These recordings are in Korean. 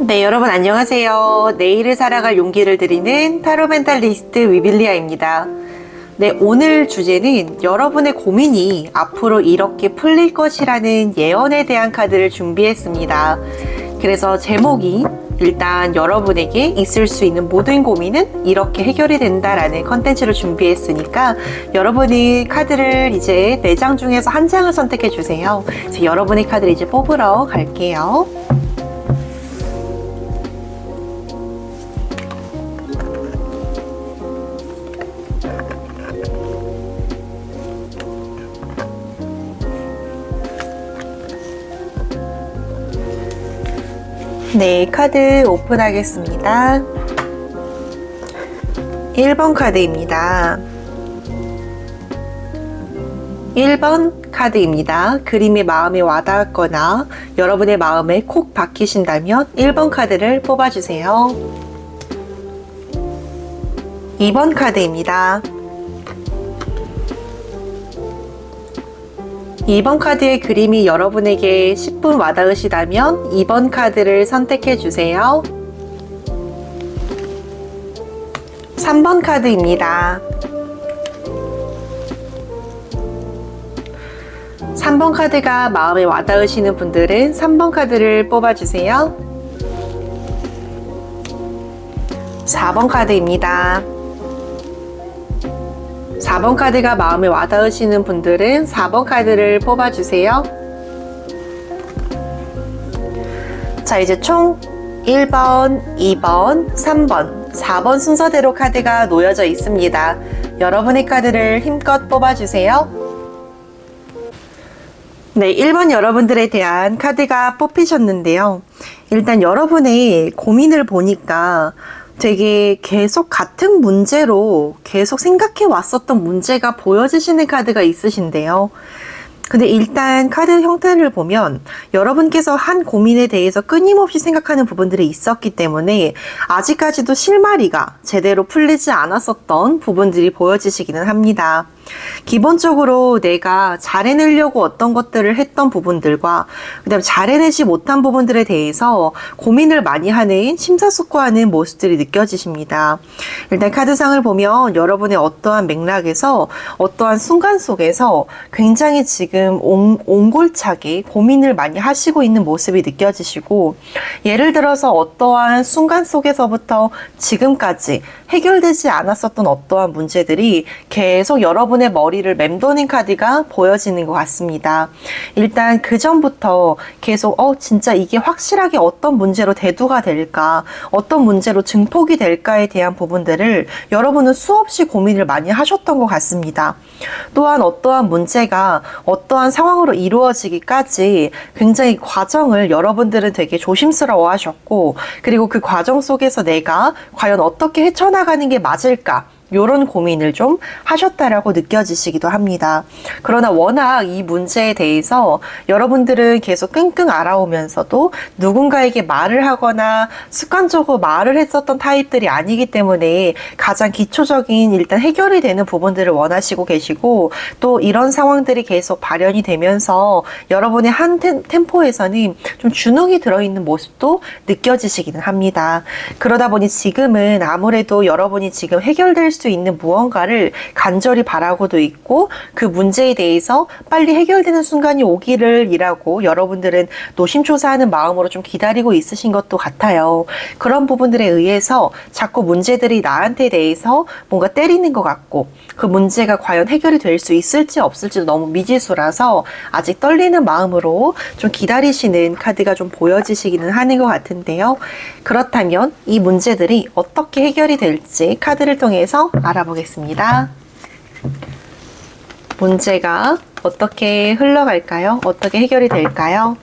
네, 여러분 안녕하세요. 내일을 살아갈 용기를 드리는 타로 멘탈리스트 위빌리아입니다. 네, 오늘 주제는 여러분의 고민이 앞으로 이렇게 풀릴 것이라는 예언에 대한 카드를 준비했습니다. 그래서 제목이 일단 여러분에게 있을 수 있는 모든 고민은 이렇게 해결이 된다라는 컨텐츠를 준비했으니까 여러분이 카드를 이제 4장 중에서 한 장을 선택해 주세요. 여러분의 카드를 이제 뽑으러 갈게요. 네, 카드 오픈하겠습니다. 1번 카드입니다. 1번 카드입니다. 그림이 마음에 와닿았거나 여러분의 마음에 콕 박히신다면 1번 카드를 뽑아주세요. 2번 카드입니다. 2번 카드의 그림이 여러분에게 10분 와닿으시다면 2번 카드를 선택해 주세요. 3번 카드입니다. 3번 카드가 마음에 와닿으시는 분들은 3번 카드를 뽑아주세요. 4번 카드입니다. 4번 카드가 마음에 와닿으시는 분들은 4번 카드를 뽑아주세요. 자, 이제 총 1번, 2번, 3번, 4번 순서대로 카드가 놓여져 있습니다. 여러분의 카드를 힘껏 뽑아주세요. 네, 1번 여러분들에 대한 카드가 뽑히셨는데요. 일단 여러분의 고민을 보니까 되게 계속 같은 문제로 계속 생각해 왔었던 문제가 보여지시는 카드가 있으신데요. 근데 일단 카드 형태를 보면 여러분께서 한 고민에 대해서 끊임없이 생각하는 부분들이 있었기 때문에 아직까지도 실마리가 제대로 풀리지 않았었던 부분들이 보여지시기는 합니다. 기본적으로 내가 잘해내려고 어떤 것들을 했던 부분들과 그다음에 잘해내지 못한 부분들에 대해서 고민을 많이 하는 심사숙고하는 모습들이 느껴지십니다. 일단 카드상을 보면 여러분의 어떠한 맥락에서 어떠한 순간 속에서 굉장히 지금 옹, 옹골차게 고민을 많이 하시고 있는 모습이 느껴지시고 예를 들어서 어떠한 순간 속에서부터 지금까지 해결되지 않았었던 어떠한 문제들이 계속 여러분 의 머리를 맴도는 카드가 보여지는 것 같습니다. 일단 그 전부터 계속 어 진짜 이게 확실하게 어떤 문제로 대두가 될까, 어떤 문제로 증폭이 될까에 대한 부분들을 여러분은 수없이 고민을 많이 하셨던 것 같습니다. 또한 어떠한 문제가 어떠한 상황으로 이루어지기까지 굉장히 과정을 여러분들은 되게 조심스러워 하셨고, 그리고 그 과정 속에서 내가 과연 어떻게 헤쳐나가는 게 맞을까? 요런 고민을 좀 하셨다라고 느껴지시기도 합니다. 그러나 워낙 이 문제에 대해서 여러분들은 계속 끙끙 알아오면서도 누군가에게 말을 하거나 습관적으로 말을 했었던 타입들이 아니기 때문에 가장 기초적인 일단 해결이 되는 부분들을 원하시고 계시고 또 이런 상황들이 계속 발현이 되면서 여러분의 한 템포에서는 좀 주눅이 들어있는 모습도 느껴지시기는 합니다. 그러다 보니 지금은 아무래도 여러분이 지금 해결될 수 있는 무언가를 간절히 바라고도 있고 그 문제에 대해서 빨리 해결되는 순간이 오기를 이라고 여러분들은 노심초사하는 마음으로 좀 기다리고 있으신 것도 같아요. 그런 부분들에 의해서 자꾸 문제들이 나한테 대해서 뭔가 때리는 것 같고 그 문제가 과연 해결이 될 수 있을지 없을지도 너무 미지수라서 아직 떨리는 마음으로 좀 기다리시는 카드가 좀 보여지시기는 하는 것 같은데요. 그렇다면 이 문제들이 어떻게 해결이 될지 카드를 통해서 알아보겠습니다. 문제가 어떻게 흘러갈까요? 어떻게 해결이 될까요?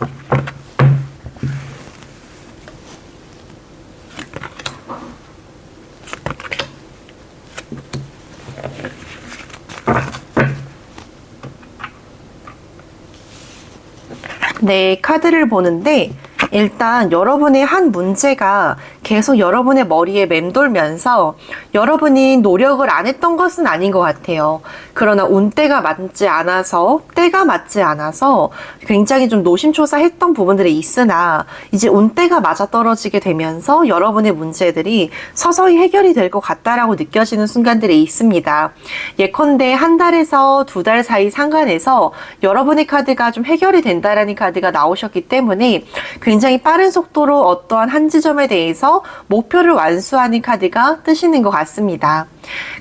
네, 카드를 보는데 일단 여러분의 한 문제가 계속 여러분의 머리에 맴돌면서 여러분이 노력을 안 했던 것은 아닌 것 같아요. 그러나 운때가 맞지 않아서, 때가 맞지 않아서 굉장히 좀 노심초사했던 부분들이 있으나 이제 운때가 맞아 떨어지게 되면서 여러분의 문제들이 서서히 해결이 될 것 같다라고 느껴지는 순간들이 있습니다. 예컨대 한 달에서 두 달 사이 상간에서 여러분의 카드가 좀 해결이 된다라는 카드가 나오셨기 때문에 굉장히 빠른 속도로 어떠한 한 지점에 대해서 목표를 완수하는 카드가 뜨시는 것 같습니다.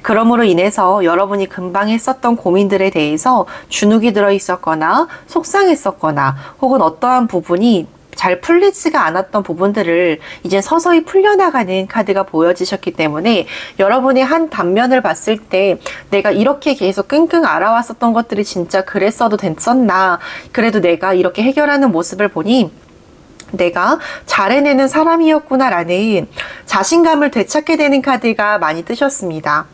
그러므로 인해서 여러분이 금방 했었던 고민들에 대해서 주눅이 들어 있었거나 속상했었거나 혹은 어떠한 부분이 잘 풀리지가 않았던 부분들을 이제 서서히 풀려나가는 카드가 보여지셨기 때문에 여러분의 한 단면을 봤을 때 내가 이렇게 계속 끙끙 알아왔었던 것들이 진짜 그랬어도 됐었나 그래도 내가 이렇게 해결하는 모습을 보니 내가 잘 해내는 사람이었구나라는 자신감을 되찾게 되는 카드가 많이 뜨셨습니다.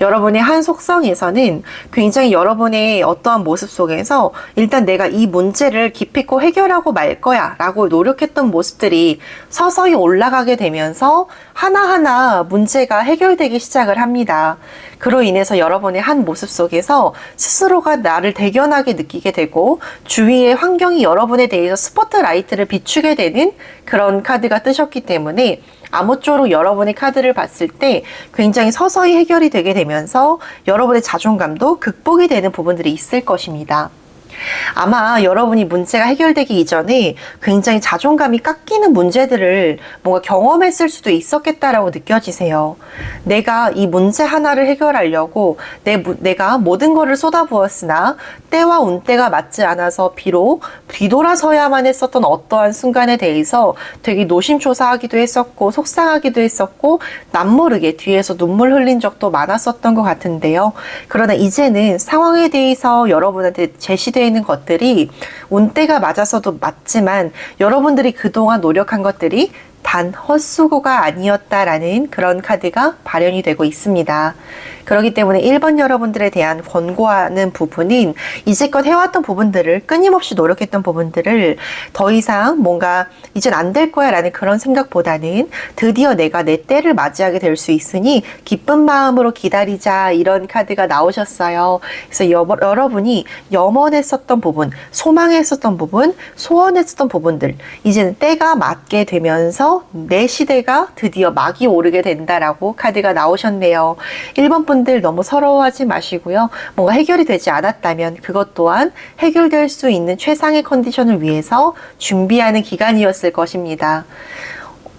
여러분의 한 속성에서는 굉장히 여러분의 어떠한 모습 속에서 일단 내가 이 문제를 기필코 해결하고 말 거야 라고 노력했던 모습들이 서서히 올라가게 되면서 하나하나 문제가 해결되기 시작을 합니다. 그로 인해서 여러분의 한 모습 속에서 스스로가 나를 대견하게 느끼게 되고 주위의 환경이 여러분에 대해서 스포트라이트를 비추게 되는 그런 카드가 뜨셨기 때문에 아무쪼록 여러분의 카드를 봤을 때 굉장히 서서히 해결이 되게 되면서 여러분의 자존감도 극복이 되는 부분들이 있을 것입니다. 아마 여러분이 문제가 해결되기 이전에 굉장히 자존감이 깎이는 문제들을 뭔가 경험했을 수도 있었겠다라고 느껴지세요. 내가 이 문제 하나를 해결하려고 내, 내가 모든 것을 쏟아부었으나 때와 운때가 맞지 않아서 비록 뒤돌아서야만 했었던 어떠한 순간에 대해서 되게 노심초사하기도 했었고 속상하기도 했었고 남모르게 뒤에서 눈물 흘린 적도 많았었던 것 같은데요. 그러나 이제는 상황에 대해서 여러분한테 제시되어 있는 것들이 운때가 맞아서도 맞지만 여러분들이 그동안 노력한 것들이 단 헛수고가 아니었다라는 그런 카드가 발현이 되고 있습니다. 그렇기 때문에 1번 여러분들에 대한 권고하는 부분은 이제껏 해왔던 부분들을 끊임없이 노력했던 부분들을 더 이상 뭔가 이젠 안 될 거야 라는 그런 생각보다는 드디어 내가 내 때를 맞이하게 될 수 있으니 기쁜 마음으로 기다리자 이런 카드가 나오셨어요. 그래서 여, 여러분이 염원했었던 부분, 소망했었던 부분, 소원했었던 부분들 이제는 때가 맞게 되면서 내 시대가 드디어 막이 오르게 된다라고 카드가 나오셨네요. 1번 분들 너무 서러워하지 마시고요. 뭔가 해결이 되지 않았다면 그것 또한 해결될 수 있는 최상의 컨디션을 위해서 준비하는 기간이었을 것입니다.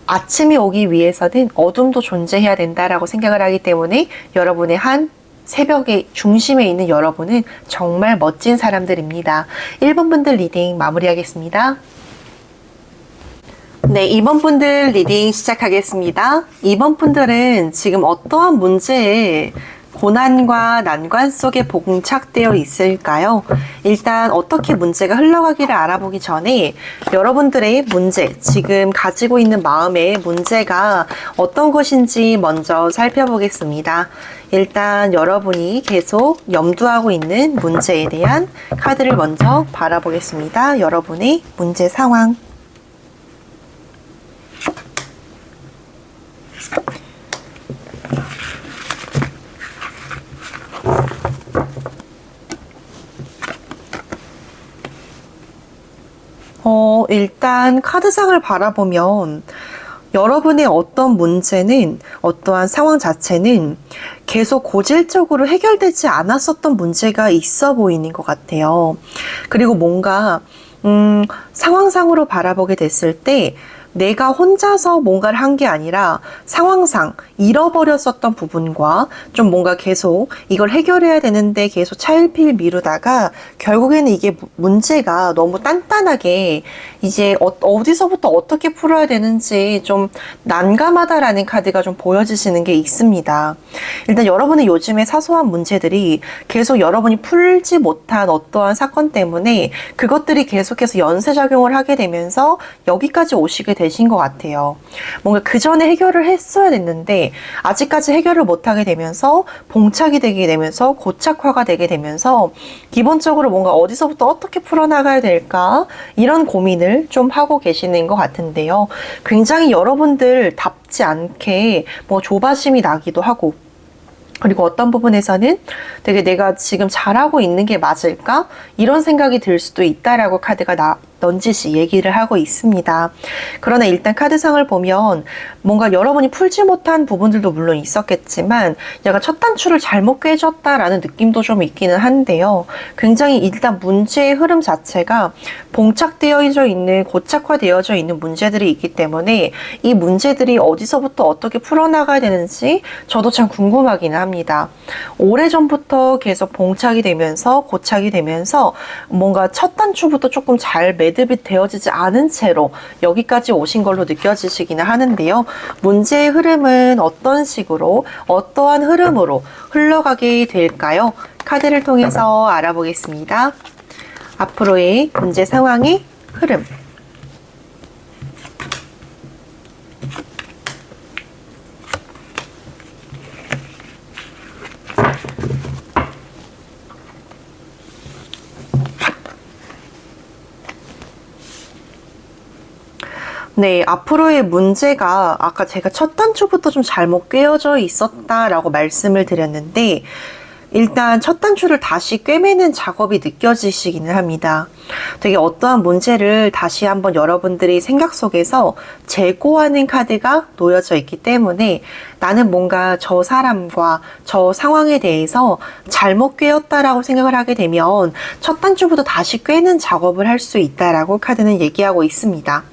아침이 오기 위해서는 어둠도 존재해야 된다라고 생각을 하기 때문에 여러분의 한 새벽의 중심에 있는 여러분은 정말 멋진 사람들입니다. 1번 분들 리딩 마무리하겠습니다. 네, 2번 분들 리딩 시작하겠습니다. 2번 분들은 지금 어떠한 문제에 고난과 난관 속에 봉착되어 있을까요? 일단 어떻게 문제가 흘러가기를 알아보기 전에 여러분들의 문제, 지금 가지고 있는 마음의 문제가 어떤 것인지 먼저 살펴보겠습니다. 일단 여러분이 계속 염두하고 있는 문제에 대한 카드를 먼저 바라보겠습니다. 여러분의 문제 상황. 어, 일단 카드상을 바라보면 여러분의 어떤 문제는 어떠한 상황 자체는 계속 고질적으로 해결되지 않았었던 문제가 있어 보이는 것 같아요. 그리고 뭔가, 음, 상황상으로 바라보게 됐을 때 내가 혼자서 뭔가를 한 게 아니라 상황상 잃어버렸었던 부분과 좀 뭔가 계속 이걸 해결해야 되는데 계속 차일피일 미루다가 결국에는 이게 문제가 너무 단단하게 이제 어, 디서부터 어떻게 풀어야 되는지 좀 난감하다라는 카드가 좀 보여지시는 게 있습니다. 일단 여러분의 요즘에 사소한 문제들이 계속 여러분이 풀지 못한 어떠한 사건 때문에 그것들이 계속해서 연쇄작용을 하게 되면서 여기까지 오시게 되신 것 같아요. 뭔가 그 전에 해결을 했어야 됐는데 아직까지 해결을 못하게 되면서 봉착이 되게 되면서 고착화가 되게 되면서 기본적으로 뭔가 어디서부터 어떻게 풀어나가야 될까 이런 고민을 좀 하고 계시는 것 같은데요. 굉장히 여러분들 답지 않게 뭐 조바심이 나기도 하고 그리고 어떤 부분에서는 되게 내가 지금 잘하고 있는 게 맞을까? 이런 생각이 들 수도 있다라고 카드가 나, 넌지시 얘기를 하고 있습니다. 그러나 일단 카드상을 보면 뭔가 여러분이 풀지 못한 부분들도 물론 있었겠지만 얘가 첫 단추를 잘못 꿰졌다라는 느낌도 좀 있기는 한데요. 굉장히 일단 문제의 흐름 자체가 봉착되어져 있는 고착화되어져 있는 문제들이 있기 때문에 이 문제들이 어디서부터 어떻게 풀어나가야 되는지 저도 참 궁금하기는 합니다. 오래전부터 계속 봉착이 되면서 고착이 되면서 뭔가 첫 단추부터 조금 잘 매 듭이 되어지지 않은 채로 여기까지 오신 걸로 느껴지시기는 하는데요. 문제의 흐름은 어떤 식으로 어떠한 흐름으로 흘러가게 될까요? 카드를 통해서 알아보겠습니다. 앞으로의 문제 상황의 흐름. 네, 앞으로의 문제가 아까 제가 첫 단추부터 좀 잘못 꿰어져 있었다라고 말씀을 드렸는데 일단 첫 단추를 다시 꿰매는 작업이 느껴지시기는 합니다. 되게 어떠한 문제를 다시 한번 여러분들이 생각 속에서 재고하는 카드가 놓여져 있기 때문에 나는 뭔가 저 사람과 저 상황에 대해서 잘못 꿰었다라고 생각을 하게 되면 첫 단추부터 다시 꿰는 작업을 할 수 있다라고 카드는 얘기하고 있습니다.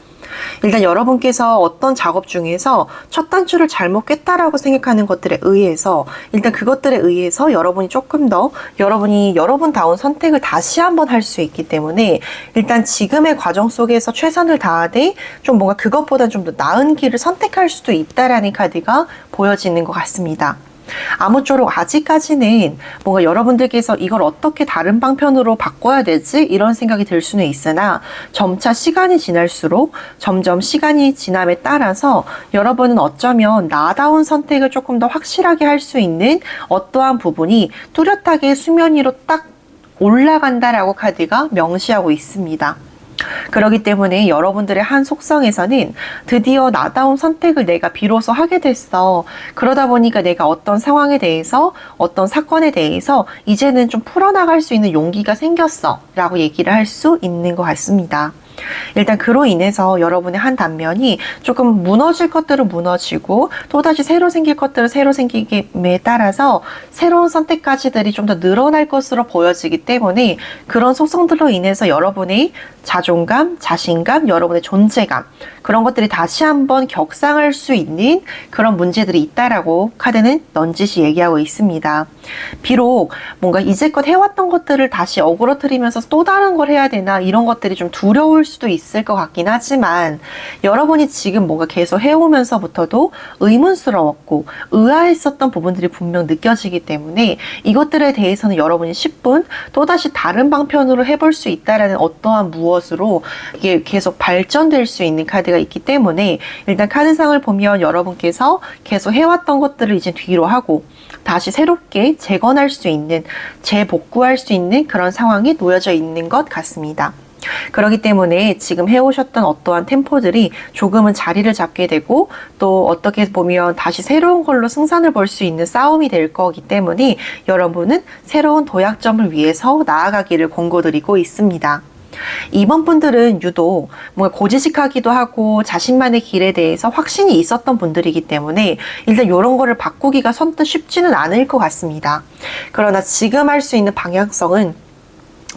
일단 여러분께서 어떤 작업 중에서 첫 단추를 잘못 꿰다라고 생각하는 것들에 의해서 일단 그것들에 의해서 여러분이 조금 더 여러분이 여러분다운 선택을 다시 한번 할 수 있기 때문에 일단 지금의 과정 속에서 최선을 다하되 좀 뭔가 그것보다 좀 더 나은 길을 선택할 수도 있다라는 카드가 보여지는 것 같습니다. 아무쪼록 아직까지는 뭔가 여러분들께서 이걸 어떻게 다른 방편으로 바꿔야 되지? 이런 생각이 들 수는 있으나 점차 시간이 지날수록 점점 시간이 지남에 따라서 여러분은 어쩌면 나다운 선택을 조금 더 확실하게 할 수 있는 어떠한 부분이 뚜렷하게 수면 위로 딱 올라간다라고 카드가 명시하고 있습니다. 그렇기 때문에 여러분들의 한 속성에서는 드디어 나다운 선택을 내가 비로소 하게 됐어. 그러다 보니까 내가 어떤 상황에 대해서 어떤 사건에 대해서 이제는 좀 풀어나갈 수 있는 용기가 생겼어. 라고 얘기를 할 수 있는 것 같습니다. 일단 그로 인해서 여러분의 한 단면이 조금 무너질 것들은 무너지고 또다시 새로 생길 것들은 새로 생기기에 따라서 새로운 선택까지들이 좀 더 늘어날 것으로 보여지기 때문에 그런 속성들로 인해서 여러분의 자존감, 자신감, 여러분의 존재감 그런 것들이 다시 한번 격상할 수 있는 그런 문제들이 있다라고 카드는 넌지시 얘기하고 있습니다. 비록 뭔가 이제껏 해왔던 것들을 다시 어그러뜨리면서 또 다른 걸 해야 되나 이런 것들이 좀 두려울 수도 있을 것 같긴 하지만 여러분이 지금 뭔가 계속 해오면서부터도 의문스러웠고 의아했었던 부분들이 분명 느껴지기 때문에 이것들에 대해서는 여러분이 10분 또다시 다른 방편으로 해볼 수 있다라는 어떠한 무엇으로 이게 계속 발전될 수 있는 카드 가 있기 때문에 일단 카드상을 보면 여러분께서 계속 해왔던 것들을 이제 뒤로 하고 다시 새롭게 재건할 수 있는 재복구할 수 있는 그런 상황이 놓여져 있는 것 같습니다. 그렇기 때문에 지금 해오셨던 어떠한 템포들이 조금은 자리를 잡게 되고 또 어떻게 보면 다시 새로운 걸로 승산을 볼 수 있는 싸움이 될 거기 때문에 여러분은 새로운 도약점을 위해서 나아가기를 권고드리고 있습니다. 이번 분들은 유독 뭔가 고지식하기도 하고 자신만의 길에 대해서 확신이 있었던 분들이기 때문에 일단 이런 거를 바꾸기가 선뜻 쉽지는 않을 것 같습니다. 그러나 지금 할 수 있는 방향성은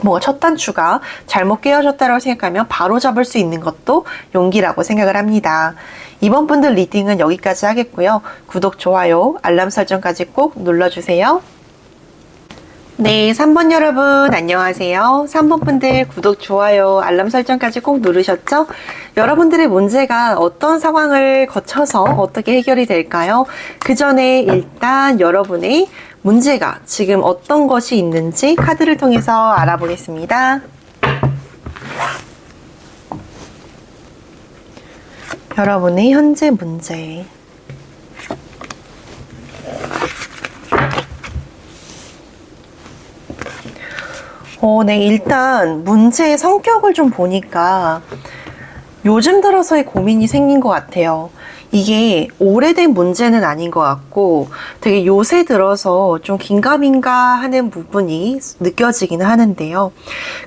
뭔가 첫 단추가 잘못 깨어졌다고 생각하면 바로 잡을 수 있는 것도 용기라고 생각을 합니다. 이번 분들 리딩은 여기까지 하겠고요. 구독, 좋아요, 알람 설정까지 꼭 눌러주세요. 네, 3번 여러분 안녕하세요. 3번 분들 구독, 좋아요, 알람 설정까지 꼭 누르셨죠? 여러분들의 문제가 어떤 상황을 거쳐서 어떻게 해결이 될까요? 그 전에 일단 여러분의 문제가 지금 어떤 것이 있는지 카드를 통해서 알아보겠습니다. 여러분의 현재 문제. 어, 네, 일단 문제의 성격을 좀 보니까 요즘 들어서의 고민이 생긴 것 같아요. 이게 오래된 문제는 아닌 것 같고 되게 요새 들어서 좀 긴가민가 하는 부분이 느껴지기는 하는데요.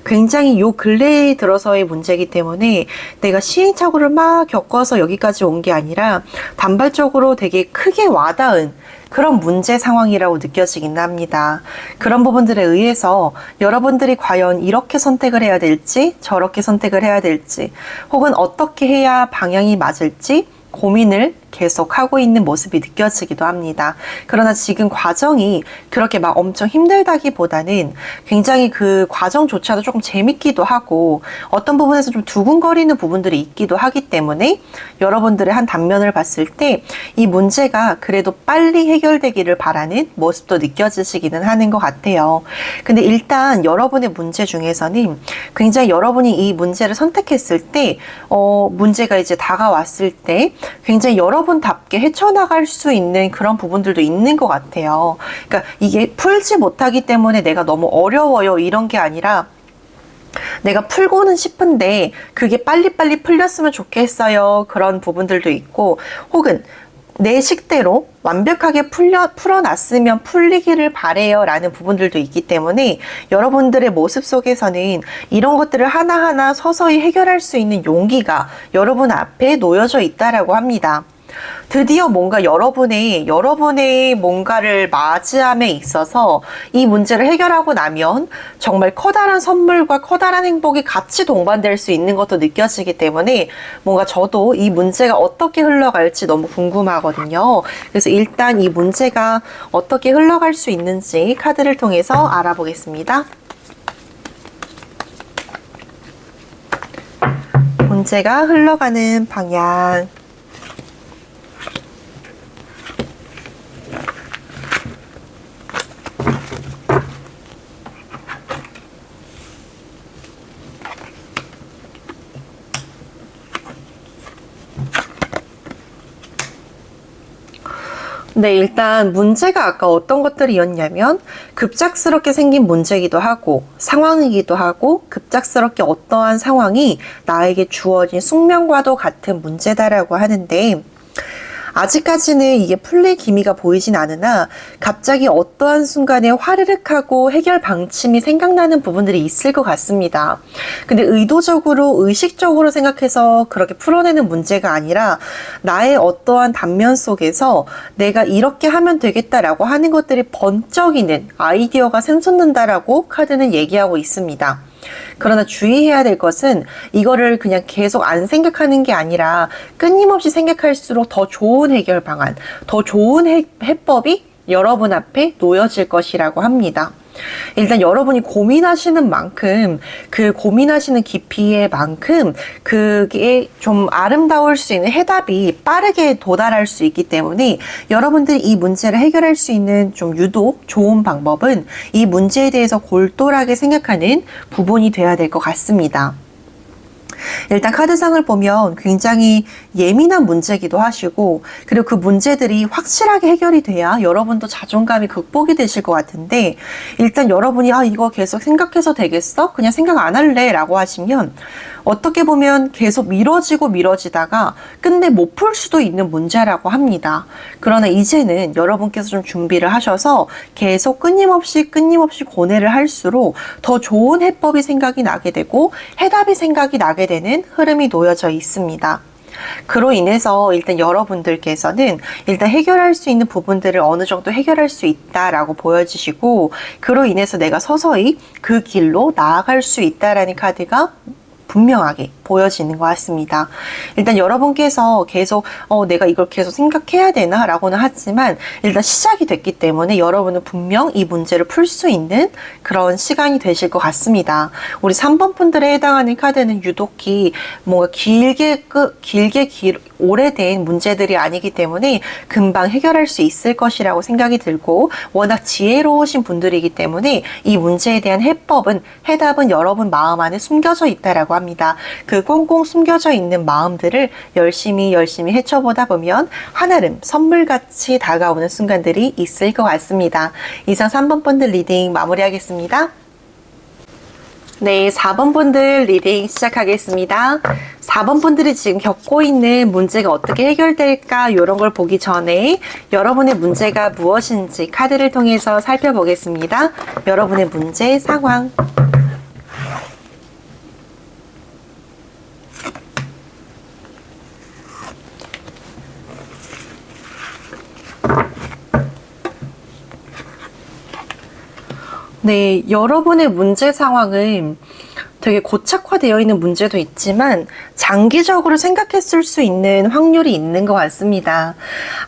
굉장히 요 근래에 들어서의 문제이기 때문에 내가 시행착오를 막 겪어서 여기까지 온 게 아니라 단발적으로 되게 크게 와닿은 그런 문제 상황이라고 느껴지긴 합니다. 그런 부분들에 의해서 여러분들이 과연 이렇게 선택을 해야 될지 저렇게 선택을 해야 될지 혹은 어떻게 해야 방향이 맞을지 고민을 계속 하고 있는 모습이 느껴지기도 합니다. 그러나 지금 과정이 그렇게 막 엄청 힘들다기보다는 굉장히 그 과정조차도 조금 재밌기도 하고 어떤 부분에서 좀 두근거리는 부분들이 있기도 하기 때문에 여러분들의 한 단면을 봤을 때 이 문제가 그래도 빨리 해결되기를 바라는 모습도 느껴지시기는 하는 것 같아요. 근데 일단 여러분의 문제 중에서는 굉장히 여러분이 이 문제를 선택했을 때, 어, 문제가 이제 다가왔을 때 굉장히 여러 분답게 헤쳐나갈 수 있는 그런 부분들도 있는 것 같아요. 그러니까 이게 풀지 못하기 때문에 내가 너무 어려워요. 이런 게 아니라 내가 풀고는 싶은데 그게 빨리빨리 풀렸으면 좋겠어요. 그런 부분들도 있고 혹은 내 식대로 완벽하게 풀려, 풀어놨으면 풀리기를 바래요 라는 부분들도 있기 때문에 여러분들의 모습 속에서는 이런 것들을 하나하나 서서히 해결할 수 있는 용기가 여러분 앞에 놓여져 있다라고 합니다. 드디어 뭔가 여러분의 여러분의 뭔가를 맞이함에 있어서 이 문제를 해결하고 나면 정말 커다란 선물과 커다란 행복이 같이 동반될 수 있는 것도 느껴지기 때문에 뭔가 저도 이 문제가 어떻게 흘러갈지 너무 궁금하거든요. 그래서 일단 이 문제가 어떻게 흘러갈 수 있는지 카드를 통해서 알아보겠습니다. 문제가 흘러가는 방향. 네, 일단 문제가 아까 어떤 것들이었냐면 급작스럽게 생긴 문제이기도 하고 상황이기도 하고 급작스럽게 어떠한 상황이 나에게 주어진 숙명과도 같은 문제다라고 하는데 아직까지는 이게 풀릴 기미가 보이진 않으나 갑자기 어떠한 순간에 화르륵 하고 해결 방침이 생각나는 부분들이 있을 것 같습니다. 근데 의도적으로 의식적으로 생각해서 그렇게 풀어내는 문제가 아니라 나의 어떠한 단면 속에서 내가 이렇게 하면 되겠다라고 하는 것들이 번쩍이는 아이디어가 샘솟는다라고 카드는 얘기하고 있습니다. 그러나 주의해야 될 것은 이거를 그냥 계속 안 생각하는 게 아니라 끊임없이 생각할수록 더 좋은 해결 방안, 더 좋은 해, 해법이 여러분 앞에 놓여질 것이라고 합니다. 일단 여러분이 고민하시는 만큼 그 고민하시는 깊이의 만큼 그게 좀 아름다울 수 있는 해답이 빠르게 도달할 수 있기 때문에 여러분들이 이 문제를 해결할 수 있는 좀 유독 좋은 방법은 이 문제에 대해서 골똘하게 생각하는 부분이 돼야 될 것 같습니다. 일단 카드상을 보면 굉장히 예민한 문제기도 하시고 그리고 그 문제들이 확실하게 해결이 돼야 여러분도 자존감이 극복이 되실 것 같은데 일단 여러분이 아 이거 계속 생각해서 되겠어? 그냥 생각 안 할래 라고 하시면 어떻게 보면 계속 미뤄지고 미뤄지다가 끝내 못 풀 수도 있는 문제라고 합니다. 그러나 이제는 여러분께서 좀 준비를 하셔서 계속 끊임없이 끊임없이 고뇌를 할수록 더 좋은 해법이 생각이 나게 되고 해답이 생각이 나게 되는 흐름이 놓여져 있습니다. 그로 인해서 일단 여러분들께서는 일단 해결할 수 있는 부분들을 어느 정도 해결할 수 있다라고 보여지시고 그로 인해서 내가 서서히 그 길로 나아갈 수 있다라는 카드가 분명하게 보여지는 것 같습니다. 일단 여러분께서 계속 어, 내가 이걸 계속 생각해야 되나 라고는 하지만 일단 시작이 됐기 때문에 여러분은 분명 이 문제를 풀 수 있는 그런 시간이 되실 것 같습니다. 우리 3번 분들에 해당하는 카드는 유독히 뭔가 길게 끄, 길게 길, 오래된 문제들이 아니기 때문에 금방 해결할 수 있을 것이라고 생각이 들고 워낙 지혜로우신 분들이기 때문에 이 문제에 대한 해법은 해답은 여러분 마음 안에 숨겨져 있다라고 합니다. 그그 꽁꽁 숨겨져 있는 마음들을 열심히 열심히 헤쳐보다 보면 한아름 선물같이 다가오는 순간들이 있을 것 같습니다. 이상 3번 분들 리딩 마무리하겠습니다. 네, 4번 분들 리딩 시작하겠습니다. 4번 분들이 지금 겪고 있는 문제가 어떻게 해결될까 이런 걸 보기 전에 여러분의 문제가 무엇인지 카드를 통해서 살펴보겠습니다. 여러분의 문제 상황. 네, 여러분의 문제 상황은 되게 고착화되어 있는 문제도 있지만 장기적으로 생각했을 수 있는 확률이 있는 것 같습니다.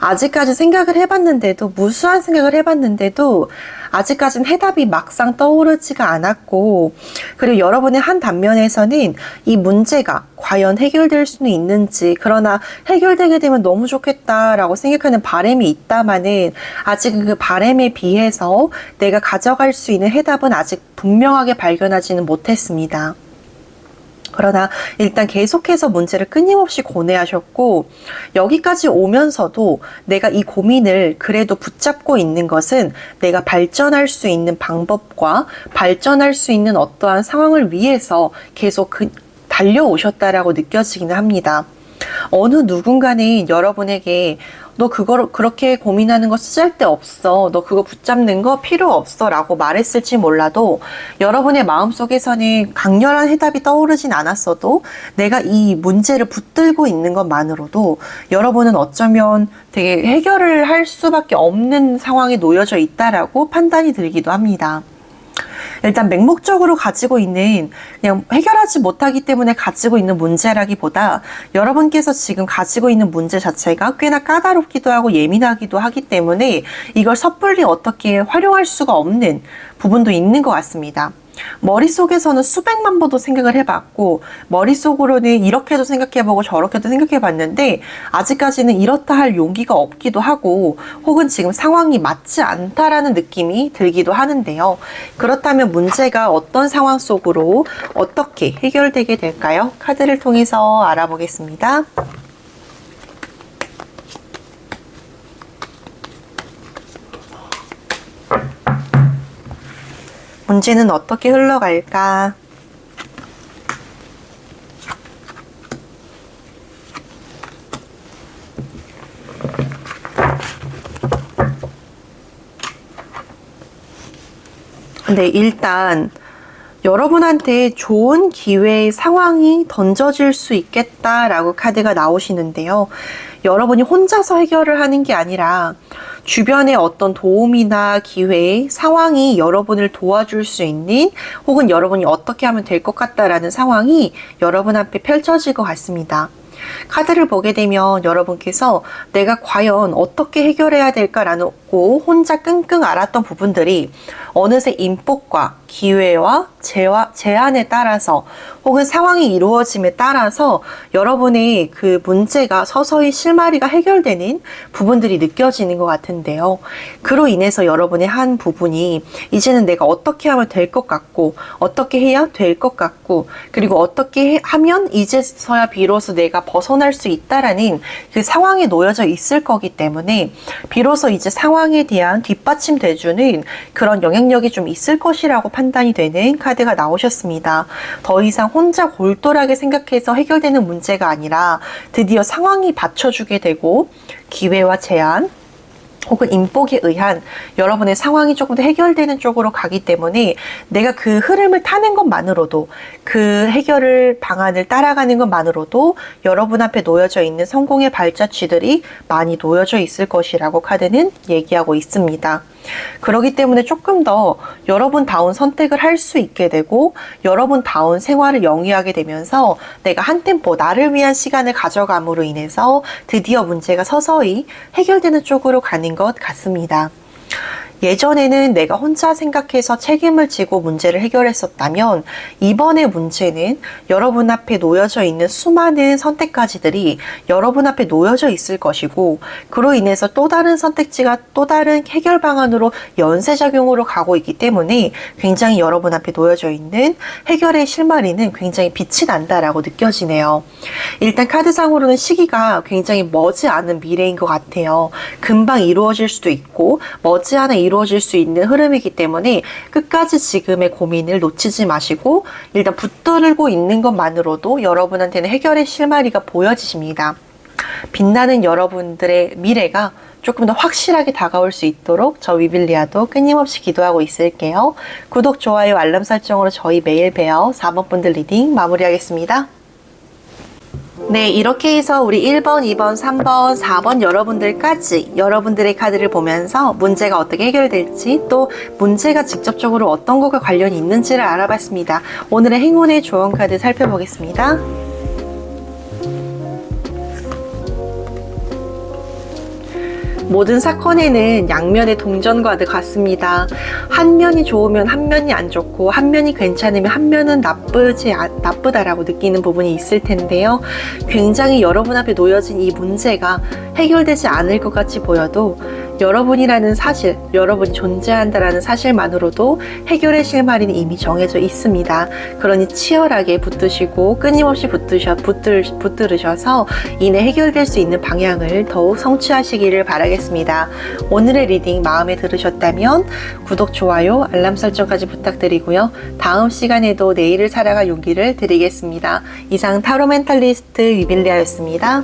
아직까지 생각을 해봤는데도 무수한 생각을 해봤는데도 아직까지는 해답이 막상 떠오르지가 않았고 그리고 여러분의 한 단면에서는 이 문제가 과연 해결될 수는 있는지 그러나 해결되게 되면 너무 좋겠다라고 생각하는 바람이 있다마는 아직은 그 바람에 비해서 내가 가져갈 수 있는 해답은 아직 분명하게 발견하지는 못했습니다. 그러나 일단 계속해서 문제를 끊임없이 고뇌하셨고 여기까지 오면서도 내가 이 고민을 그래도 붙잡고 있는 것은 내가 발전할 수 있는 방법과 발전할 수 있는 어떠한 상황을 위해서 계속 그, 달려오셨다라고 느껴지기는 합니다. 어느 누군가는 여러분에게 너 그거 그렇게 고민하는 거 쓸데 없어. 너 그거 붙잡는 거 필요 없어. 라고 말했을지 몰라도 여러분의 마음속에서는 강렬한 해답이 떠오르진 않았어도 내가 이 문제를 붙들고 있는 것만으로도 여러분은 어쩌면 되게 해결을 할 수밖에 없는 상황에 놓여져 있다라고 판단이 들기도 합니다. 일단 맹목적으로 가지고 있는 그냥 해결하지 못하기 때문에 가지고 있는 문제라기보다 여러분께서 지금 가지고 있는 문제 자체가 꽤나 까다롭기도 하고 예민하기도 하기 때문에 이걸 섣불리 어떻게 활용할 수가 없는 부분도 있는 것 같습니다. 머릿속에서는 수백만 번도 생각을 해봤고 머릿속으로는 이렇게도 생각해보고 저렇게도 생각해봤는데 아직까지는 이렇다 할 용기가 없기도 하고 혹은 지금 상황이 맞지 않다라는 느낌이 들기도 하는데요. 그렇다면 문제가 어떤 상황 속으로 어떻게 해결되게 될까요? 카드를 통해서 알아보겠습니다. 문제는 어떻게 흘러갈까? 네, 일단 여러분한테 좋은 기회의 상황이 던져질 수 있겠다라고 카드가 나오시는데요. 여러분이 혼자서 해결을 하는 게 아니라 주변의 어떤 도움이나 기회, 상황이 여러분을 도와줄 수 있는 혹은 여러분이 어떻게 하면 될 것 같다라는 상황이 여러분 앞에 펼쳐질 것 같습니다. 카드를 보게 되면 여러분께서 내가 과연 어떻게 해결해야 될까라고 혼자 끙끙 앓았던 부분들이 어느새 인복과 기회와 제와, 제한에 따라서 혹은 상황이 이루어짐에 따라서 여러분의 그 문제가 서서히 실마리가 해결되는 부분들이 느껴지는 것 같은데요. 그로 인해서 여러분의 한 부분이 이제는 내가 어떻게 하면 될 것 같고 어떻게 해야 될 것 같고 그리고 어떻게 하면 이제서야 비로소 내가 벗어날 수 있다라는 그 상황에 놓여져 있을 거기 때문에 비로소 이제 상황에 대한 뒷받침 돼주는 그런 영향력이 좀 있을 것이라고 판단이 되는 카드가 나오셨습니다. 더 이상 혼자 골똘하게 생각해서 해결되는 문제가 아니라 드디어 상황이 받쳐주게 되고 기회와 제한 혹은 인복에 의한 여러분의 상황이 조금 더 해결되는 쪽으로 가기 때문에 내가 그 흐름을 타는 것만으로도 그 해결을 방안을 따라가는 것만으로도 여러분 앞에 놓여져 있는 성공의 발자취들이 많이 놓여져 있을 것이라고 카드는 얘기하고 있습니다. 그러기 때문에 조금 더 여러분다운 선택을 할 수 있게 되고 여러분다운 생활을 영위하게 되면서 내가 한 템포 나를 위한 시간을 가져감으로 인해서 드디어 문제가 서서히 해결되는 쪽으로 가는 것 같습니다. 예전에는 내가 혼자 생각해서 책임을 지고 문제를 해결했었다면 이번의 문제는 여러분 앞에 놓여져 있는 수많은 선택까지들이 여러분 앞에 놓여져 있을 것이고 그로 인해서 또 다른 선택지가 또 다른 해결 방안으로 연쇄작용으로 가고 있기 때문에 굉장히 여러분 앞에 놓여져 있는 해결의 실마리는 굉장히 빛이 난다라고 느껴지네요. 일단 카드상으로는 시기가 굉장히 머지 않은 미래인 것 같아요. 금방 이루어질 수도 있고 머지않아 이 루어질 수 있는 흐름이기 때문에 끝까지 지금의 고민을 놓치지 마시고 일단 붙들고 있는 것만으로도 여러분한테는 해결의 실마리가 보여지십니다. 빛나는 여러분들의 미래가 조금 더 확실하게 다가올 수 있도록 저 위빌리아도 끊임없이 기도하고 있을게요. 구독, 좋아요, 알람 설정으로 저희 매일 봬요. 4번 분들 리딩 마무리하겠습니다. 네, 이렇게 해서 우리 1번, 2번, 3번, 4번 여러분들까지 여러분들의 카드를 보면서 문제가 어떻게 해결될지 또 문제가 직접적으로 어떤 것과 관련이 있는지를 알아봤습니다. 오늘의 행운의 조언 카드 살펴보겠습니다. 모든 사건에는 양면의 동전과도 같습니다. 한 면이 좋으면 한 면이 안 좋고 한 면이 괜찮으면 한 면은 나쁘지 아- 나쁘다라고 느끼는 부분이 있을 텐데요. 굉장히 여러분 앞에 놓여진 이 문제가 해결되지 않을 것 같이 보여도 여러분이라는 사실, 여러분이 존재한다라는 사실만으로도 해결의 실마리는 이미 정해져 있습니다. 그러니 치열하게 붙드시고 끊임없이 붙드셔, 붙들, 붙들으셔서 이내 해결될 수 있는 방향을 더욱 성취하시기를 바라겠습니다. 오늘의 리딩 마음에 들으셨다면 구독, 좋아요, 알람 설정까지 부탁드리고요. 다음 시간에도 내일을 살아갈 용기를 드리겠습니다. 이상 타로 멘탈리스트 위빌리아였습니다.